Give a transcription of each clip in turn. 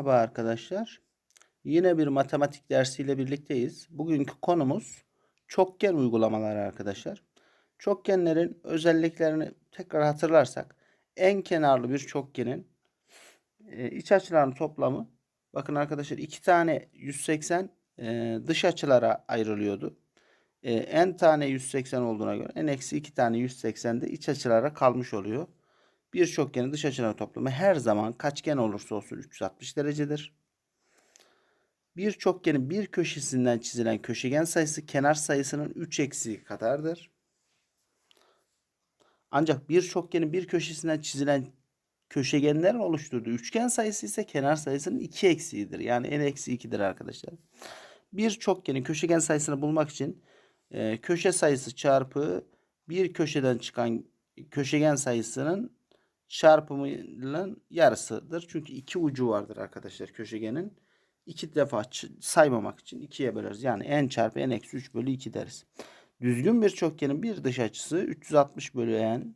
Merhaba arkadaşlar. Yine bir matematik dersiyle birlikteyiz. Bugünkü konumuz çokgen uygulamaları arkadaşlar. Çokgenlerin özelliklerini tekrar hatırlarsak en kenarlı bir çokgenin e, iç açılarının toplamı bakın arkadaşlar iki tane 180 e, dış açılara ayrılıyordu. E, en tane 180 olduğuna göre en eksi iki tane 180 de iç açılara kalmış oluyor. Bir çokgenin dış açılarının toplamı her zaman kaçgen olursa olsun 360 derecedir. Bir çokgenin bir köşesinden çizilen köşegen sayısı kenar sayısının 3 eksiği kadardır. Ancak bir çokgenin bir köşesinden çizilen köşegenlerin oluşturduğu üçgen sayısı ise kenar sayısının 2 eksiğidir. Yani n eksi 2'dir arkadaşlar. Bir çokgenin köşegen sayısını bulmak için e, köşe sayısı çarpı bir köşeden çıkan köşegen sayısının çarpımının yarısıdır. Çünkü iki ucu vardır arkadaşlar köşegenin. İki defa saymamak için ikiye böleriz. Yani n çarpı n eksi 3 bölü 2 deriz. Düzgün bir çokgenin bir dış açısı 360 bölü n.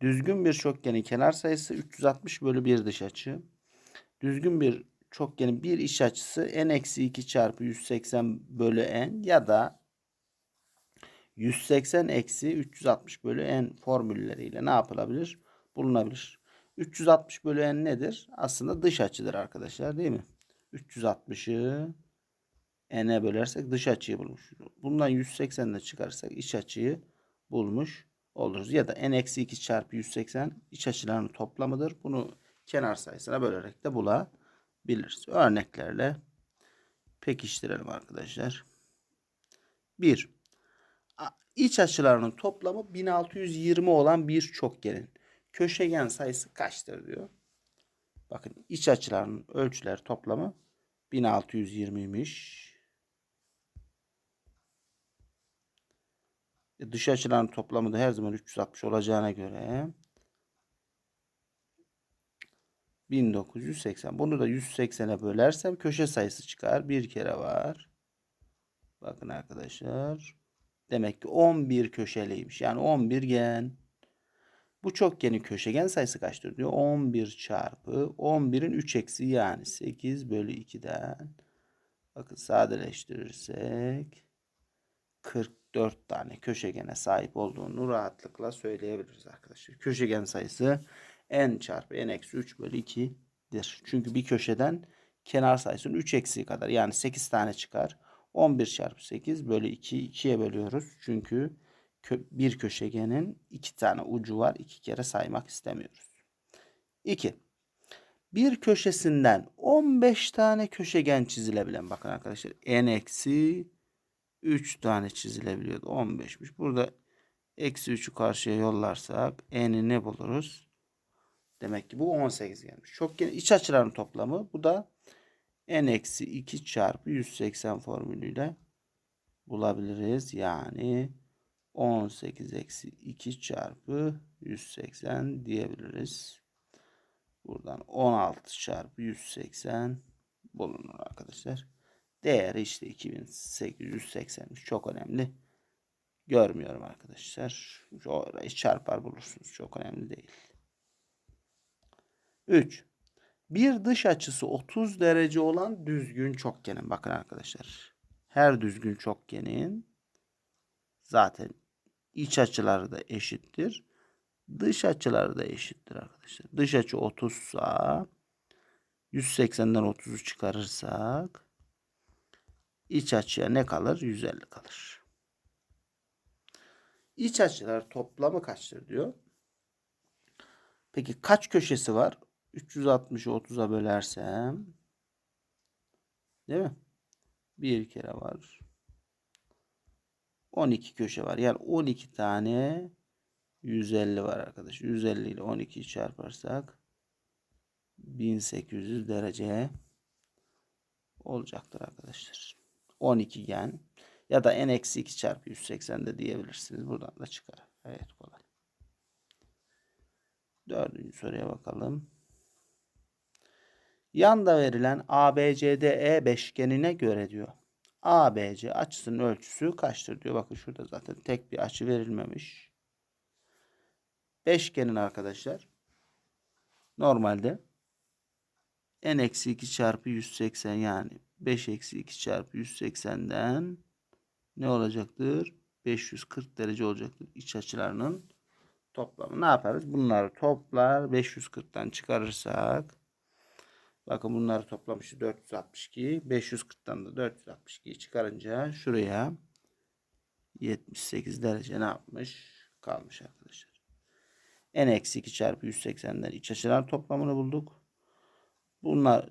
Düzgün bir çokgenin kenar sayısı 360 bölü bir dış açı. Düzgün bir çokgenin bir iç açısı n eksi 2 çarpı 180 bölü n ya da 180 eksi 360 bölü n formülleriyle ne yapılabilir? Bulunabilir. 360 bölü n nedir? Aslında dış açıdır arkadaşlar değil mi? 360'ı n'e bölersek dış açıyı bulmuş. Bundan 180 de çıkarırsak iç açıyı bulmuş oluruz. Ya da n eksi 2 çarpı 180 iç açılarının toplamıdır. Bunu kenar sayısına bölerek de bulabiliriz. Örneklerle pekiştirelim arkadaşlar. 1. İç açılarının toplamı 1620 olan bir çokgenin köşegen sayısı kaçtır diyor. Bakın iç açılarının ölçüler toplamı 1620'ymiş. E dış açıların toplamı da her zaman 360 olacağına göre 1980. Bunu da 180'e bölersem köşe sayısı çıkar. Bir kere var. Bakın arkadaşlar. Demek ki 11 köşeliymiş. Yani 11 gen. Bu çokgenin köşegen sayısı kaçtır diyor. 11 çarpı 11'in 3 eksi yani 8 bölü 2'den. Bakın sadeleştirirsek 44 tane köşegene sahip olduğunu rahatlıkla söyleyebiliriz arkadaşlar. Köşegen sayısı n çarpı n eksi 3 bölü 2'dir. Çünkü bir köşeden kenar sayısının 3 eksiği kadar yani 8 tane çıkar. 11 çarpı 8 bölü 2 2'ye bölüyoruz. Çünkü bir köşegenin iki tane ucu var. iki kere saymak istemiyoruz. 2. Bir köşesinden 15 tane köşegen çizilebilen. Bakın arkadaşlar n eksi 3 tane çizilebiliyordu. 15'miş. Burada eksi 3'ü karşıya yollarsak n'i ne buluruz? Demek ki bu 18 gelmiş. Çok gene iç açıların toplamı. Bu da n eksi 2 çarpı 180 formülüyle bulabiliriz. Yani 18 eksi 2 çarpı 180 diyebiliriz. Buradan 16 çarpı 180 bulunur arkadaşlar. Değeri işte 2883 çok önemli. Görmüyorum arkadaşlar. Orayı çarpar bulursunuz. Çok önemli değil. 3. Bir dış açısı 30 derece olan düzgün çokgenin. Bakın arkadaşlar. Her düzgün çokgenin zaten iç açıları da eşittir. Dış açıları da eşittir arkadaşlar. Dış açı 30 sa 180'den 30'u çıkarırsak iç açıya ne kalır? 150 kalır. İç açılar toplamı kaçtır diyor. Peki kaç köşesi var? 360'ı 30'a bölersem değil mi? Bir kere var. 12 köşe var. Yani 12 tane 150 var arkadaş. 150 ile 12'yi çarparsak 1800 derece olacaktır arkadaşlar. 12 gen ya da n eksi 2 çarpı 180 de diyebilirsiniz. Buradan da çıkar. Evet kolay. Dördüncü soruya bakalım. Yanda verilen ABCDE beşgenine göre diyor. ABC açısının ölçüsü kaçtır diyor. Bakın şurada zaten tek bir açı verilmemiş. Beşgenin arkadaşlar normalde n eksi 2 çarpı 180 yani 5 eksi 2 çarpı 180'den ne olacaktır? 540 derece olacaktır. İç açılarının toplamı. Ne yaparız? Bunları toplar 540'tan çıkarırsak bakın bunları toplamışız 462 540'tan da 462'yi çıkarınca şuraya 78 derece ne yapmış? Kalmış arkadaşlar. n eksi 2 çarpı 180'den iç açılar toplamını bulduk. Bunlar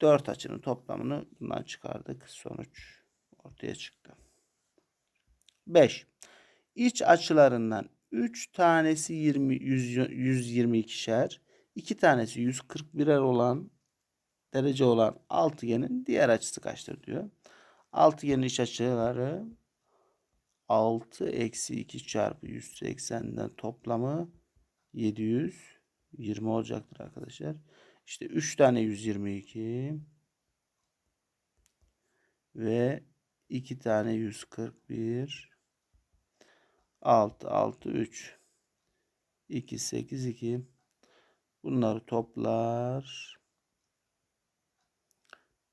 4 açının toplamını bundan çıkardık. Sonuç ortaya çıktı. 5. İç açılarından 3 tanesi 20 100, 122'şer, 2 tanesi 141'er olan derece olan altıgenin diğer açısı kaçtır diyor. Altıgenin iç açıları 6 eksi 2 çarpı 180'den toplamı 720 olacaktır arkadaşlar. İşte 3 tane 122 ve 2 tane 141 6 6 3 2 8 2 bunları toplar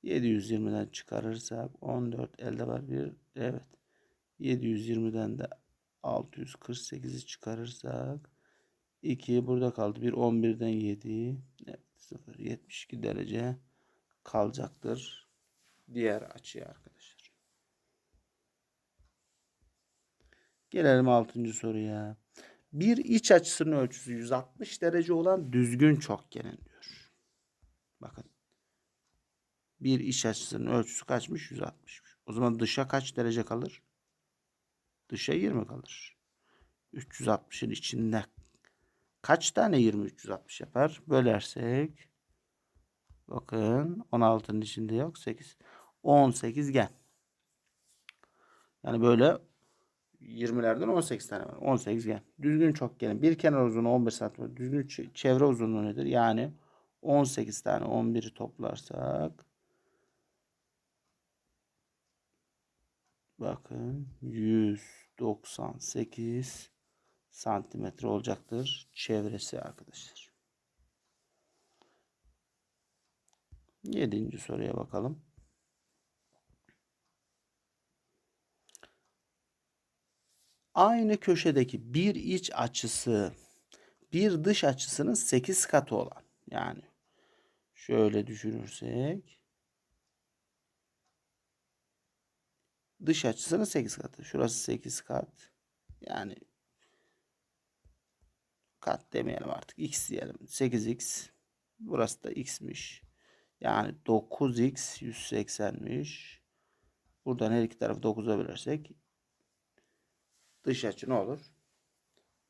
720'den çıkarırsak 14 elde var bir evet 720'den de 648'i çıkarırsak 2 burada kaldı. Bir 11'den 7 evet, 0 72 derece kalacaktır. Diğer açıya arkadaşlar. Gelelim 6. soruya. Bir iç açısının ölçüsü 160 derece olan düzgün çokgenin diyor. Bakın. Bir iç açısının ölçüsü kaçmış? 160'mış. O zaman dışa kaç derece kalır? Dışa 20 kalır. 360'ın içinde kaç tane 20 360 yapar? Bölersek bakın 16'nın içinde yok 8. 18 gen. Yani böyle 20'lerden 18 tane var. 18 gen. Düzgün çokgenin bir kenar uzunluğu 11 cm. Düzgün çevre uzunluğu nedir? Yani 18 tane 11'i toplarsak bakın 198 santimetre olacaktır çevresi arkadaşlar. Yedinci soruya bakalım. Aynı köşedeki bir iç açısı bir dış açısının 8 katı olan yani şöyle düşünürsek dış açısının 8 katı. Şurası 8 kat. Yani kat demeyelim artık. X diyelim. 8x. Burası da x'miş. Yani 9x 180'miş. Buradan her iki tarafı 9'a bölersek dış açı ne olur?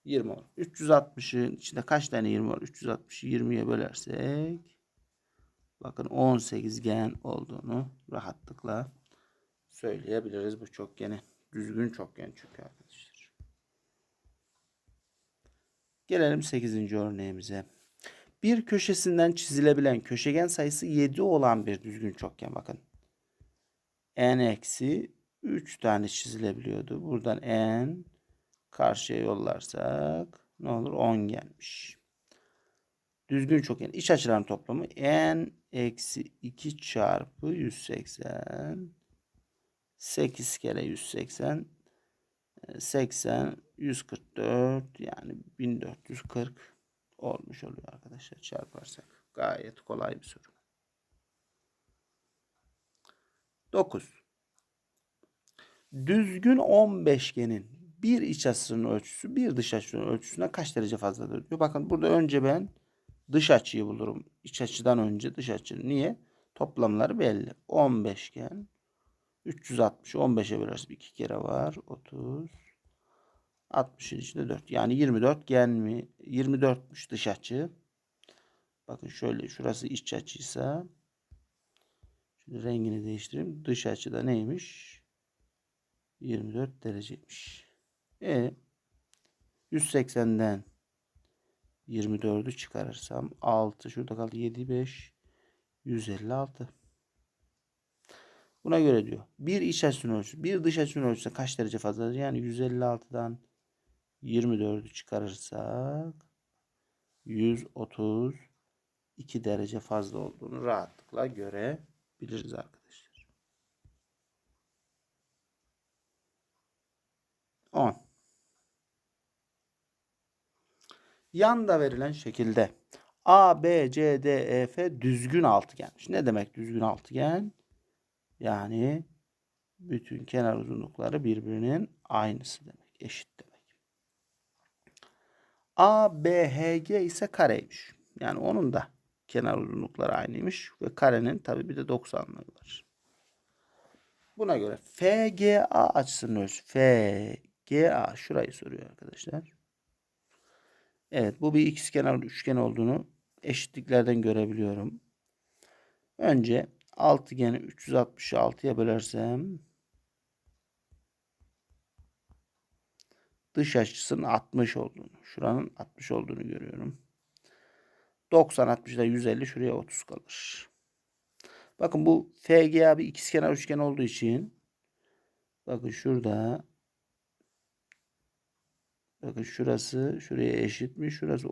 20 olur. 360'ın içinde kaç tane 20 var? 360'ı 20'ye bölersek bakın 18 gen olduğunu rahatlıkla söyleyebiliriz bu çokgeni. Düzgün çokgen çünkü arkadaşlar. Gelelim 8. örneğimize. Bir köşesinden çizilebilen köşegen sayısı 7 olan bir düzgün çokgen bakın. n eksi 3 tane çizilebiliyordu. Buradan n karşıya yollarsak ne olur 10 gelmiş. Düzgün çokgen iç açıların toplamı n eksi 2 çarpı 180 8 kere 180 80 144 yani 1440 olmuş oluyor arkadaşlar çarparsak. Gayet kolay bir soru. 9. Düzgün 10 beşgenin bir iç açısının ölçüsü bir dış açının ölçüsüne kaç derece fazladır diyor. Bakın burada önce ben dış açıyı bulurum. İç açıdan önce dış açı. Niye? Toplamları belli. 10 beşgen 360 15'e bölersek 2 kere var. 30 60'ın içinde 4. Yani 24 gen mi? 24'müş dış açı. Bakın şöyle şurası iç açıysa şimdi rengini değiştireyim. Dış açıda neymiş? 24 dereceymiş. E 180'den 24'ü çıkarırsam 6 şurada kaldı 7 5 156. Buna göre diyor. Bir iç açısının ölçüsü, bir dış açısının ölçüsü kaç derece fazladır? Yani 156'dan 24'ü çıkarırsak 130 2 derece fazla olduğunu rahatlıkla görebiliriz arkadaşlar. 10. Yanda verilen şekilde A, B, C, D, E, F düzgün altıgenmiş. Ne demek düzgün altıgen? Yani bütün kenar uzunlukları birbirinin aynısı demek. Eşit demek. A, B, H, G ise kareymiş. Yani onun da kenar uzunlukları aynıymış. Ve karenin tabi bir de 90'lığı var. Buna göre FGA açısının ölçüsü. FGA şurayı soruyor arkadaşlar. Evet bu bir ikizkenar üçgen olduğunu eşitliklerden görebiliyorum. Önce altıgeni 366'ya bölersem dış açısının 60 olduğunu, şuranın 60 olduğunu görüyorum. 90 60'da 150 şuraya 30 kalır. Bakın bu FGA bir ikizkenar üçgen olduğu için bakın şurada bakın şurası şuraya eşitmiş. Şurası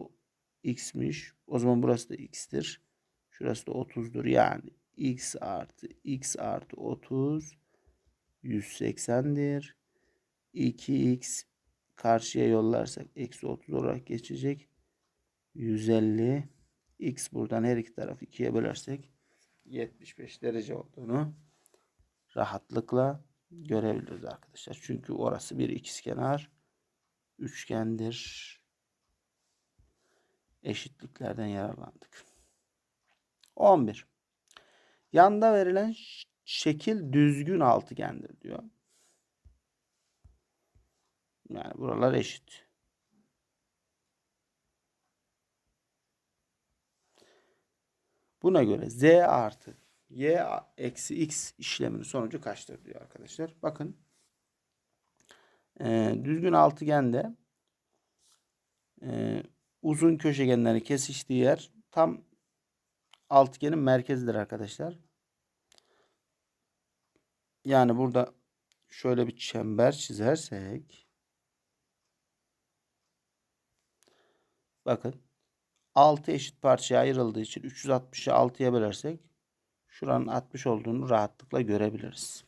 x'miş. O zaman burası da x'tir. Şurası da 30'dur. Yani x artı x artı 30 180'dir. 2x karşıya yollarsak eksi 30 olarak geçecek. 150 x buradan her iki tarafı ikiye bölersek 75 derece olduğunu rahatlıkla görebiliriz arkadaşlar. Çünkü orası bir ikizkenar üçgendir. Eşitliklerden yararlandık. 11. Yanda verilen şekil düzgün altıgendir diyor. Yani buralar eşit. Buna göre z artı y eksi x işleminin sonucu kaçtır diyor arkadaşlar. Bakın e, düzgün altıgende e, uzun köşegenlerin kesiştiği yer tam altıgenin merkezidir arkadaşlar. Yani burada şöyle bir çember çizersek bakın 6 eşit parçaya ayrıldığı için 360'ı 6'ya bölersek şuranın 60 olduğunu rahatlıkla görebiliriz.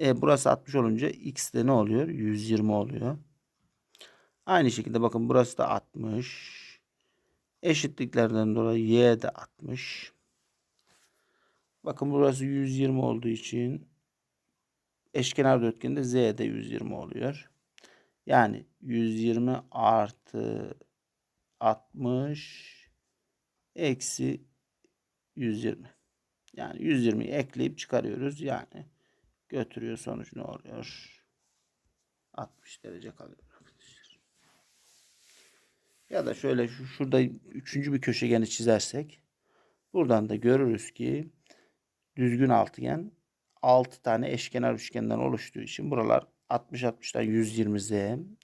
E, burası 60 olunca x de ne oluyor? 120 oluyor. Aynı şekilde bakın burası da 60. Eşitliklerden dolayı y de 60. Bakın burası 120 olduğu için eşkenar dörtgende z de 120 oluyor. Yani 120 artı 60 eksi 120. Yani 120'yi ekleyip çıkarıyoruz. Yani götürüyor sonuç ne oluyor? 60 derece kalıyor. Ya da şöyle şu, şurada üçüncü bir köşegeni çizersek buradan da görürüz ki düzgün altıgen 6 tane eşkenar üçgenden oluştuğu için buralar 60 60'dan 120 z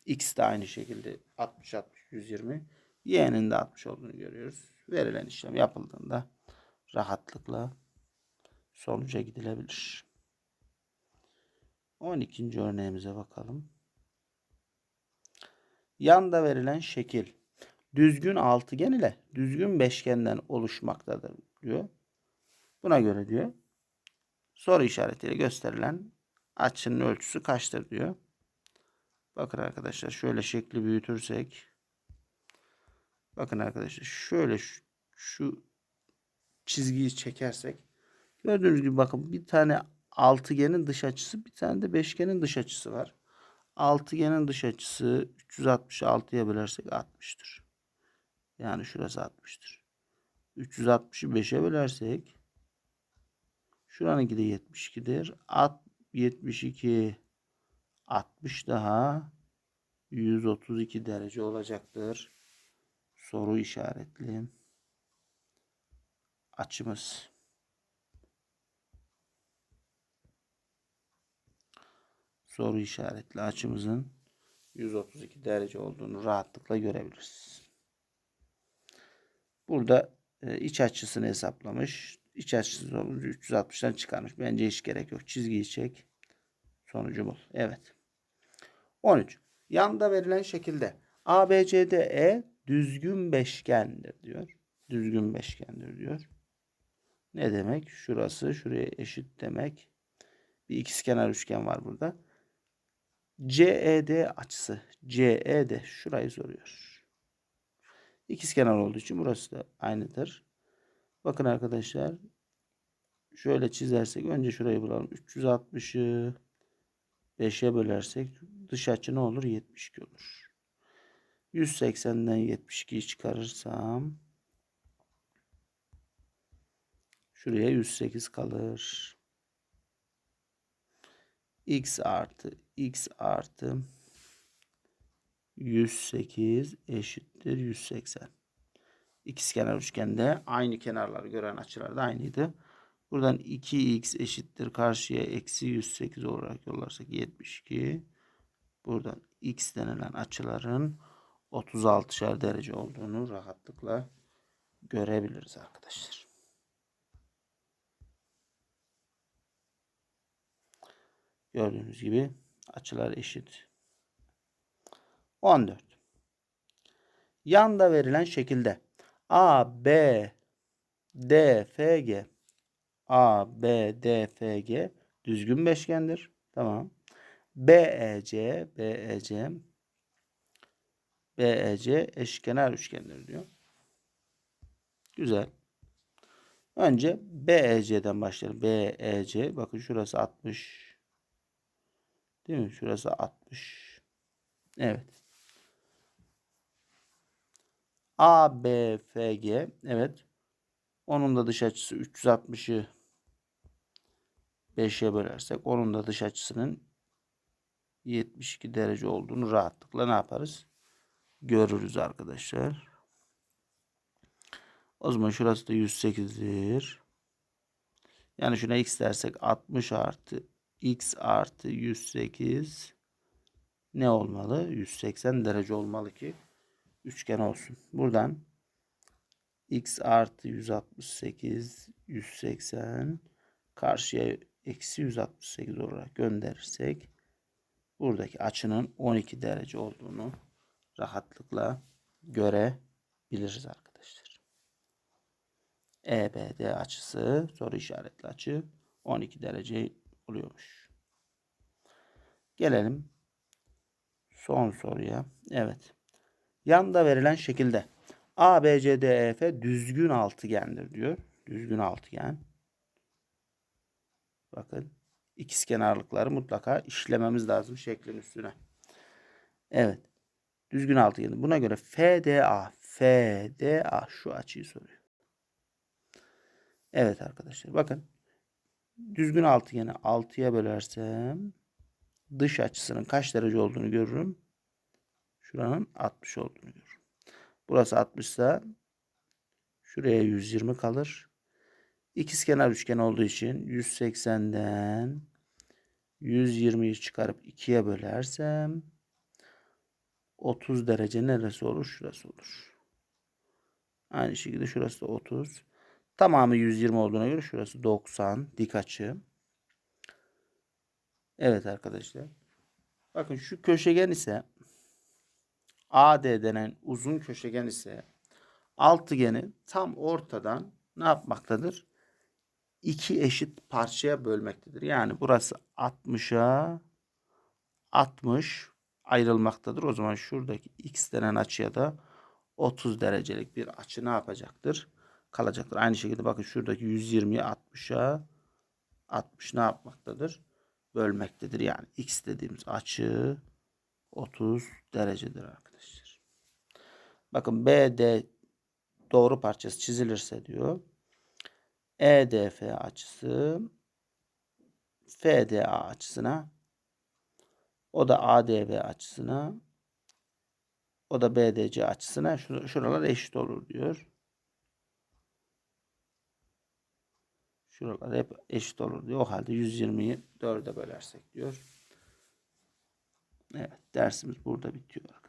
x de aynı şekilde 60 60 120 y'nin de 60 olduğunu görüyoruz. Verilen işlem yapıldığında rahatlıkla sonuca gidilebilir. 12. örneğimize bakalım. Yanda verilen şekil düzgün altıgen ile düzgün beşgenden oluşmaktadır diyor. Buna göre diyor soru işaretiyle gösterilen açının ölçüsü kaçtır diyor. Bakın arkadaşlar şöyle şekli büyütürsek bakın arkadaşlar şöyle şu, şu çizgiyi çekersek gördüğünüz gibi bakın bir tane altıgenin dış açısı bir tane de beşgenin dış açısı var. Altıgenin dış açısı 366'ya bölersek 60'tır. Yani şurası 60'tır. 360'ı 5'e bölersek şuranınki de 72'dir. At 72 60 daha 132 derece olacaktır. Soru işaretli açımız. soru işaretli açımızın 132 derece olduğunu rahatlıkla görebiliriz. Burada e, iç açısını hesaplamış. İç açısı sonucu 360'dan çıkarmış. Bence hiç gerek yok. Çizgiyi çek. Sonucu bul. Evet. 13. Yanda verilen şekilde ABCDE düzgün beşgendir diyor. düzgün beşgendir diyor. Ne demek? Şurası şuraya eşit demek. Bir ikizkenar üçgen var burada. CED açısı. CED şurayı soruyor. İkizkenar olduğu için burası da aynıdır. Bakın arkadaşlar. Şöyle çizersek önce şurayı bulalım. 360'ı 5'e bölersek dış açı ne olur? 72 olur. 180'den 72'yi çıkarırsam şuraya 108 kalır. x artı x artı 108 eşittir 180. İkizkenar üçgende aynı kenarları gören açılar da aynıydı. Buradan 2x eşittir karşıya eksi 108 olarak yollarsak 72. Buradan x denilen açıların 36'şer derece olduğunu rahatlıkla görebiliriz arkadaşlar. Gördüğünüz gibi açılar eşit. 14. Yanda verilen şekilde A, B, D, F, G A, B, D, F, G düzgün beşgendir. Tamam. B, E, C, B, E, C B, E, C eşkenar üçgendir diyor. Güzel. Önce B, E, C'den başlayalım. B, E, C. Bakın şurası 60. Değil mi? Şurası 60. Evet. A, B, F, G. Evet. Onun da dış açısı 360'ı 5'e bölersek onun da dış açısının 72 derece olduğunu rahatlıkla ne yaparız? Görürüz arkadaşlar. O zaman şurası da 108'dir. Yani şuna x dersek 60 artı x artı 108 ne olmalı? 180 derece olmalı ki üçgen olsun. Buradan x artı 168 180 karşıya eksi 168 olarak gönderirsek buradaki açının 12 derece olduğunu rahatlıkla görebiliriz arkadaşlar. EBD açısı soru işaretli açı 12 derece oluyormuş. Gelelim son soruya. Evet. Yanda verilen şekilde A, B, C, D, E, F düzgün altıgendir diyor. Düzgün altıgen. Bakın ikizkenarlıkları mutlaka işlememiz lazım şeklin üstüne. Evet. Düzgün altıgen. Buna göre FDA, FDA şu açıyı soruyor. Evet arkadaşlar bakın. Düzgün altıgeni 6'ya bölersem dış açısının kaç derece olduğunu görürüm. Şuranın 60 olduğunu görürüm. Burası 60 ise şuraya 120 kalır. İkizkenar üçgen olduğu için 180'den 120'yi çıkarıp 2'ye bölersem 30 derece neresi olur? Şurası olur. Aynı şekilde şurası da 30. Tamamı 120 olduğuna göre şurası 90 dik açı. Evet arkadaşlar. Bakın şu köşegen ise AD denen uzun köşegen ise altıgeni tam ortadan ne yapmaktadır? iki eşit parçaya bölmektedir. Yani burası 60'a 60 ayrılmaktadır. O zaman şuradaki x denen açıya da 30 derecelik bir açı ne yapacaktır? Kalacaktır. Aynı şekilde bakın şuradaki 120'yi 60'a 60 ne yapmaktadır? Bölmektedir. Yani x dediğimiz açı 30 derecedir arkadaşlar. Bakın BD doğru parçası çizilirse diyor. EDF açısı FDA açısına o da ADB açısına o da BDC açısına şuralar eşit olur diyor. Şuralar hep eşit olur diyor. O halde 120'yi 4'e bölersek diyor. Evet dersimiz burada bitiyor.